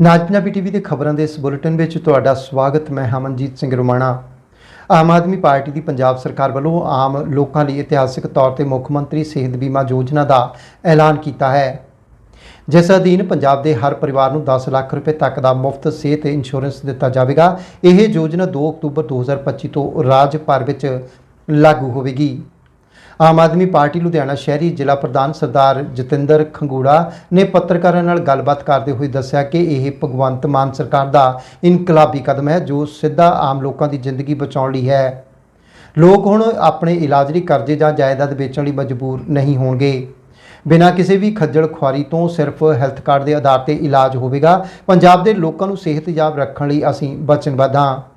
ਨਾਜ Punjabi TV ਦੇ ਖਬਰਾਂ ਦੇ ਇਸ ਬੁਲੇਟਿਨ ਵਿੱਚ ਤੁਹਾਡਾ ਸਵਾਗਤ, ਮੈਂ ਹਮਨਜੀਤ ਸਿੰਘ ਰੁਮਾਣਾ। ਆਮ ਆਦਮੀ ਪਾਰਟੀ ਦੀ ਪੰਜਾਬ ਸਰਕਾਰ ਵੱਲੋਂ ਆਮ ਲੋਕਾਂ ਲਈ ਇਤਿਹਾਸਿਕ ਤੌਰ ਤੇ ਮੁੱਖ ਮੰਤਰੀ ਸਿਹਤ ਬੀਮਾ ਯੋਜਨਾ ਦਾ ਐਲਾਨ ਕੀਤਾ ਹੈ। ਜਿਸ ਅਧੀਨ ਪੰਜਾਬ ਦੇ ਹਰ ਪਰਿਵਾਰ ਨੂੰ 10 ਲੱਖ ਰੁਪਏ ਤੱਕ ਦਾ ਮੁਫਤ ਸਿਹਤ ਇੰਸ਼ੋਰੈਂਸ ਦਿੱਤਾ ਜਾਵੇਗਾ। ਇਹ ਯੋਜਨਾ 2 ਅਕਤੂਬਰ 2025 ਤੋਂ ਰਾਜ ਭਰ ਵਿੱਚ ਲਾਗੂ ਹੋਵੇਗੀ। ਆਮ ਆਦਮੀ ਪਾਰਟੀ ਲੁਧਿਆਣਾ ਸ਼ਹਿਰੀ ਜ਼ਿਲ੍ਹਾ ਪ੍ਰਧਾਨ ਸਰਦਾਰ ਜਤਿੰਦਰ ਖੰਗੂੜਾ ਨੇ ਪੱਤਰਕਾਰਾਂ ਨਾਲ ਗੱਲਬਾਤ ਕਰਦੇ ਹੋਏ ਦੱਸਿਆ ਕਿ ਇਹ ਭਗਵੰਤ ਮਾਨ ਸਰਕਾਰ ਦਾ ਇਨਕਲਾਬੀ ਕਦਮ ਹੈ, ਜੋ ਸਿੱਧਾ ਆਮ ਲੋਕਾਂ ਦੀ ਜ਼ਿੰਦਗੀ ਬਚਾਉਣ ਲਈ ਹੈ। ਲੋਕ ਹੁਣ ਆਪਣੇ ਇਲਾਜ ਲਈ ਕਰਜ਼ੇ ਜਾਂ ਜਾਇਦਾਦ ਵੇਚਣ ਲਈ ਮਜਬੂਰ ਨਹੀਂ ਹੋਣਗੇ। ਬਿਨਾਂ ਕਿਸੇ ਵੀ ਖੱਜਲ ਖੁਆਰੀ ਤੋਂ ਸਿਰਫ ਹੈਲਥ ਕਾਰਡ ਦੇ ਆਧਾਰ ਤੇ ਇਲਾਜ ਹੋਵੇਗਾ। ਪੰਜਾਬ ਦੇ ਲੋਕਾਂ ਨੂੰ ਸਿਹਤਯਾਬ ਰੱਖਣ ਲਈ ਅਸੀਂ ਵਚਨਬੱਧ ਹਾਂ।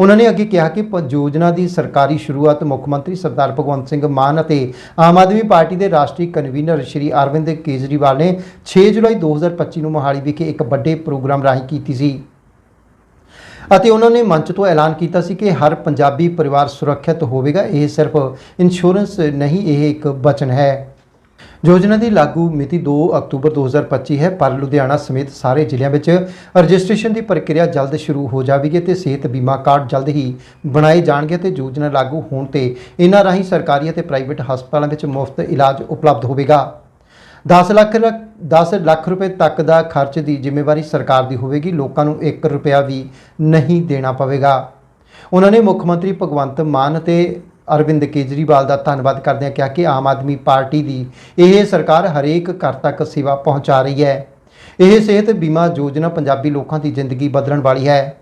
ਉਹਨਾਂ ਨੇ ਅੱਗੇ ਕਿਹਾ ਕਿ ਯੋਜਨਾ ਦੀ ਸਰਕਾਰੀ ਸ਼ੁਰੂਆਤ ਮੁੱਖ ਮੰਤਰੀ ਸਰਦਾਰ ਭਗਵੰਤ ਸਿੰਘ ਮਾਨ ਅਤੇ ਆਮ ਆਦਮੀ ਪਾਰਟੀ ਦੇ ਰਾਸ਼ਟਰੀ ਕਨਵੀਨਰ ਸ਼੍ਰੀ ਅਰਵਿੰਦ ਕੇਜਰੀਵਾਲ ਨੇ 6 ਜੁਲਾਈ 2025 ਨੂੰ ਮੋਹਾਲੀ ਵਿਖੇ ਇੱਕ ਵੱਡੇ ਪ੍ਰੋਗਰਾਮ ਰਾਹੀਂ ਕੀਤੀ ਸੀ। ਅਤੇ ਉਹਨਾਂ ਨੇ ਮੰਚ ਤੋਂ ਐਲਾਨ ਕੀਤਾ ਸੀ ਕਿ ਹਰ ਪੰਜਾਬੀ ਪਰਿਵਾਰ ਸੁਰੱਖਿਅਤ ਹੋਵੇਗਾ। ਇਹ ਸਿਰਫ ਇੰਸ਼ੋਰੈਂਸ ਨਹੀਂ, ਇਹ ਇੱਕ ਬਚਨ ਹੈ। ਯੋਜਨਾ ਦੀ ਲਾਗੂ ਮਿਤੀ 2 ਅਕਤੂਬਰ 2025 ਹੈ, ਪਰ ਲੁਧਿਆਣਾ ਸਮੇਤ ਸਾਰੇ ਜ਼ਿਲ੍ਹਿਆਂ ਵਿੱਚ ਰਜਿਸਟ੍ਰੇਸ਼ਨ ਦੀ ਪ੍ਰਕਿਰਿਆ ਜਲਦ ਸ਼ੁਰੂ ਹੋ ਜਾਵੇਗੀ ਤੇ ਸਿਹਤ ਬੀਮਾ ਕਾਰਡ ਜਲਦ ਹੀ ਬਣਾਏ ਜਾਣਗੇ ਤੇ ਯੋਜਨਾ ਲਾਗੂ ਹੋਣ ਤੇ ਇਹਨਾਂ ਰਾਹੀਂ ਸਰਕਾਰੀ ਅਤੇ ਪ੍ਰਾਈਵੇਟ ਹਸਪਤਾਲਾਂ ਵਿੱਚ ਮੁਫਤ ਇਲਾਜ ਉਪਲਬਧ ਹੋਵੇਗਾ। 10 ਲੱਖ ਰ- 10 ਲੱਖ ਰੁਪਏ ਤੱਕ ਦਾ ਖਰਚ ਦੀ ਜ਼ਿੰਮੇਵਾਰੀ ਸਰਕਾਰ ਦੀ ਹੋਵੇਗੀ, ਲੋਕਾਂ ਨੂੰ 1 ਰੁਪਿਆ ਵੀ ਨਹੀਂ ਦੇਣਾ ਪਵੇਗਾ। ਉਹਨਾਂ ਨੇ ਮੁੱਖ ਮੰਤਰੀ ਭਗਵੰਤ ਮਾਨ ਅਤੇ ਅਰਵਿੰਦ ਕੇਜਰੀਵਾਲ ਦਾ ਧੰਨਵਾਦ ਕਰਦਿਆਂ ਕਿਹਾ ਕਿ ਆਮ ਆਦਮੀ ਪਾਰਟੀ ਦੀ ਇਹ ਸਰਕਾਰ ਹਰੇਕ ਘਰ ਤੱਕ ਸੇਵਾ ਪਹੁੰਚਾ ਰਹੀ ਹੈ। ਇਹ ਸਿਹਤ ਬੀਮਾ ਯੋਜਨਾ ਪੰਜਾਬੀ ਲੋਕਾਂ ਦੀ ਜ਼ਿੰਦਗੀ ਬਦਲਣ ਵਾਲੀ ਹੈ।